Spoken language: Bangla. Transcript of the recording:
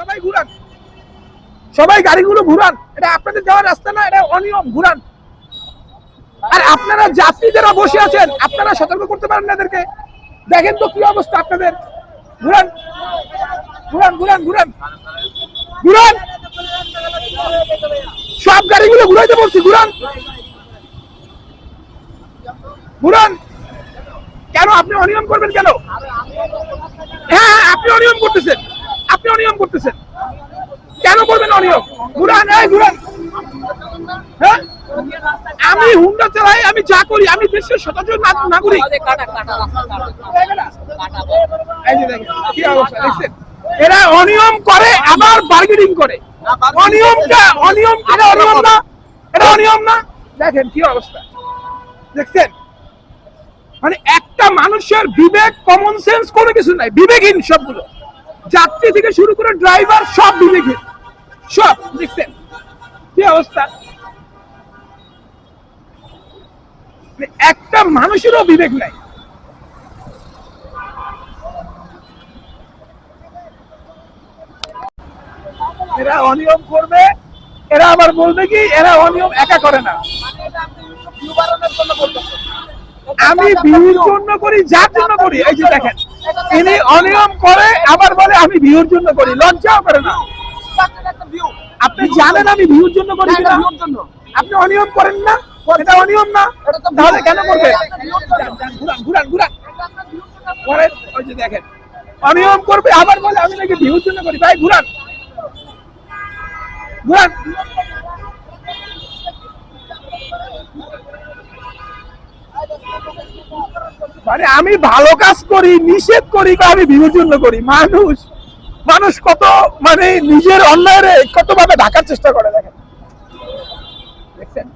সবাই ঘুরান। সবাই গাড়িগুলো ঘুরান। এটা আপনাদের যাওয়ার রাস্তা না, এটা অনিয়ম, ঘুরান। আর আপনারা যাত্রী যারা বসে আছেন, আপনারা সতর্ক করতে পারেন না এদেরকে। দেখেন তো কি অবস্থা আপনাদের। ঘুরান। ঘুরান ঘুরান ঘুরান। ঘুরান। সব গাড়িগুলো ঘুরাইতে বলছি, ঘুরান। ঘুরান। কেন আপনি অনিয়ম করবেন কেন? হ্যাঁ আপনি অনিয়ম করতেছেন। অনিয়ম করতেছেন। কেন করবেন অনিয়ম? ঘুরান এই ঘুরান। হ্যাঁ? আমি হুন্ডা চালাই আমি যা করি আমি দেশের শতাংশ নাগরিক। এই যে দেখেন, কি অবস্থা দেখছেন? এরা অনিয়ম করে আবার বার্গেনিং করে। অনিয়মটা অনিয়ম এটা অনিয়ম না? এটা অনিয়ম না? দেখেন কি অবস্থা। দেখছেন? মানে একটা মানুষের বিবেক কমন সেন্স কোনো কিছু নাই। বিবেকহীন সবগুলো। যাত্রী থেকে শুরু করে ড্রাইভার সব বিবেকহীন সব, দেখছেন? কি অবস্থা? মানে একটা মানুষেরও বিবেক নাই। এরা অনিয়ম করবে, এরা আবার বলবে কি, এরা অনিয়ম একা করে না। আমি ভিউর জন্য করি, যার জন্য করি, এই যে দেখেন ইনি অনিয়ম করে, আবার বলে আমি ভিউর জন্য করি। লজ্জাও করে না। আপনি জানেন আমি ভিউর জন্য করি কিনা? আপনি অনিয়ম করেন না? এটা অনিয়ম না? তাহলে কেন করবে? ঘুরান ঘুরান করেন ওই যে দেখেন। অনিয়ম করবে, আবার বলে আমি নাকি ভিউর জন্য করি। ভাই, ঘুরান। ঘুরান। মানে আমি ভালো কাজ করি, নিষেধ করি, বা আমি ভিউর করি। মানুষ মানুষ কত মানে নিজের অন্যায়ের কত ভাবে ঢাকার চেষ্টা করে দেখেন। দেখছেন?